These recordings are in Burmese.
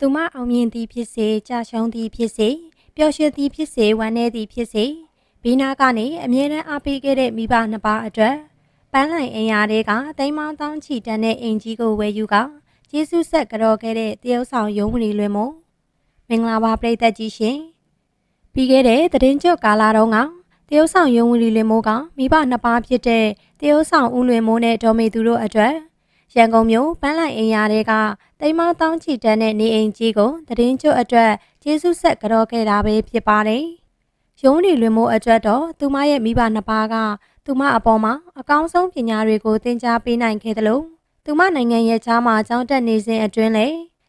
သူမအောင်မြင်သည်ဖြစ်စေကြာရှုံးသည်ဖြစ်စေပျော်ရွှင်သည်ဖြစ်စေဝမ်းနည်းသည်ဖြစ်စေဘေးနားကနေအမြဲတမ်းအားပေးခဲ့တဲ့မိဘနှစ်ပါးအတွက်ပန်းလိုင်အင်ယာတွေကတိမ်မောင်းတောင်းချီတန်းတဲ့အင်ကြီးကိုဝယ်ယူကကျေးဇူးဆက်ကြော်ခဲ့တဲ့တရုတ်ဆောင်ရုံးဝင်လွင်မို့မင်္ဂလာပါပရိသတ်ကြီးရှင်ပြီးခဲ့တဲ့သတင်းကြွကာလာတော့ကတရုတ်ဆောင်ရုံးဝင်လွင်မို့ကမိဘနှစ်ပါးဖြစ်တဲ့တရုတ်ဆောင်ဦးလွင်မိုးနဲ့ဒေါ်မေသူတို့အတွက် ရန်ကုန်မြို့ပန်းလိုက်အင်ယာတွေကတိမ်မောင်းတောင်းချီတန်းတဲ့နေအိမ်ကြီးကိုသတင်းကျွတ်အတွက်ကျေးဇူးဆက်ကြော်ခဲ့တာပဲဖြစ်ပါတယ်။ရုံးရီလွင်မိုးအတွက်တော့သူမရဲ့မိဘနှစ်ပါးကသူမအပေါ်မှာအကောင်းဆုံးပညာတွေကိုသင်ကြားပေးနိုင်ခဲ့တယ်လို့သူမနိုင်ငံရဲ့ချားမှာကျောင်းတက်နေစဉ်အတွင်းလေ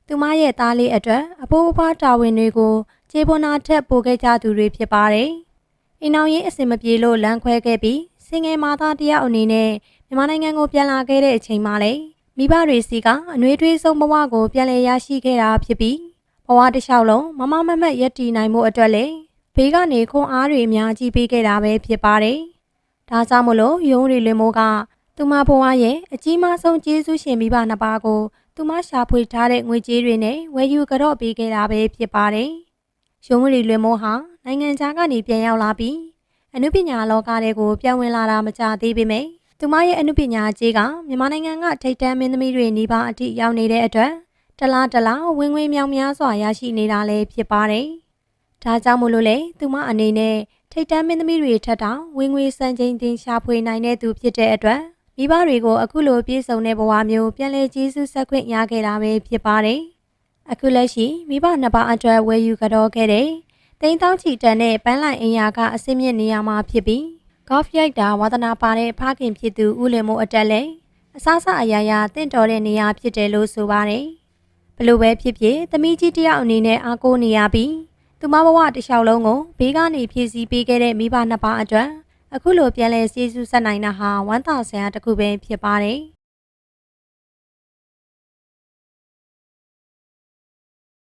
သူမရဲ့သားလေးအတွက်အဖိုးအဖွားတာဝန်တွေကိုခြေပွန်နာထက်ပိုခဲ့ကြသူတွေဖြစ်ပါတယ်။ အိမ်အောင်ရေးအစင်မပြေလို့လမ်းခွဲခဲ့ပြီးစင်ငယ်မာသားတယောက်အနေနဲ့မြန်မာနိုင်ငံကိုပြန်လာခဲ့တဲ့အချိန်မှာလေမိဘတွေစီကအနှွေးထွေးဆုံးဘဝကိုပြန်လည်ရရှိခဲ့တာဖြစ်ပြီးဘဝတစ်လျှောက်လုံးမမမမတ်ရက်တည်နိုင်မှုအတွက်လေဘေးကနေခွန်အားတွေအများကြီးပေးခဲ့တာပဲဖြစ်ပါတယ်။ဒါကြောင့်မလို့ရုံးရီလွင်မိုးကသူမဘဝရဲ့အကြီးမားဆုံးကျေးဇူးရှင်မိဘနှစ်ပါးကိုသူမရှာဖွေထားတဲ့ငွေကြေးတွေနဲ့ဝယ်ယူကြော့ပေးခဲ့တာပဲဖြစ်ပါတယ်။ရုံးရီလွင်မိုးဟာ နိုင်ငံခြားကနေပြန်ရောက်လာပြီးအနုပညာလောကတွေကိုပြန်ဝင်လာတာမကြသေးပေမယ့်သူမရဲ့အနုပညာကြီးကမြန်မာနိုင်ငံကထိပ်တန်းမင်းသမီးတွေနေပါအထိရောက်နေတဲ့အတွက်တလားတလားဝင်ငွေမြောင်များစွာရရှိနေတာလည်းဖြစ်ပါတယ်။ဒါကြောင့်မို့လို့လေသူမအနေနဲ့ထိပ်တန်းမင်းသမီးတွေထက်တောင်ဝင်ငွေစံချိန်တင်ရှာဖွေနိုင်တဲ့သူဖြစ်တဲ့အတွက်မိဘတွေကိုအခုလိုပြေဆုံးတဲ့ဘဝမျိုးပြန်လည်ကျေးဇူးဆက်ခွင့်ရခဲ့တာပဲဖြစ်ပါတယ်။အခုလက်ရှိမိဘနှစ်ပါးအတွက်ဝယ်ယူကြတော့ခဲ့တဲ့ တိန်းတောင်းချီတန်တဲ့ပန်းလိုက်အင်ယာကအစင်းမြင့်နေရာမှာဖြစ်ပြီး golf ရိုက်တာဝါသနာပါတဲ့ဖခင်ဖြစ်သူဦးလင်မိုးအတက်လဲအစားအစာအရာရာတင့်တော်တဲ့နေရာဖြစ်တယ်လို့ဆိုပါတယ်ဘလို့ပဲဖြစ်ဖြစ်သမီးကြီးတယောက်အနေနဲ့အားကိုးနေရပြီးသူမဘဝတစ်လျှောက်လုံးကိုဘေးကနေဖြည့်ဆည်းပေးခဲ့တဲ့မိဘနှစ်ပါးအတွက်အခုလိုပြန်လဲကျေးဇူးဆက်နိုင်တာဟာဝမ်းသာစရာတစ်ခုပဲဖြစ်ပါတယ်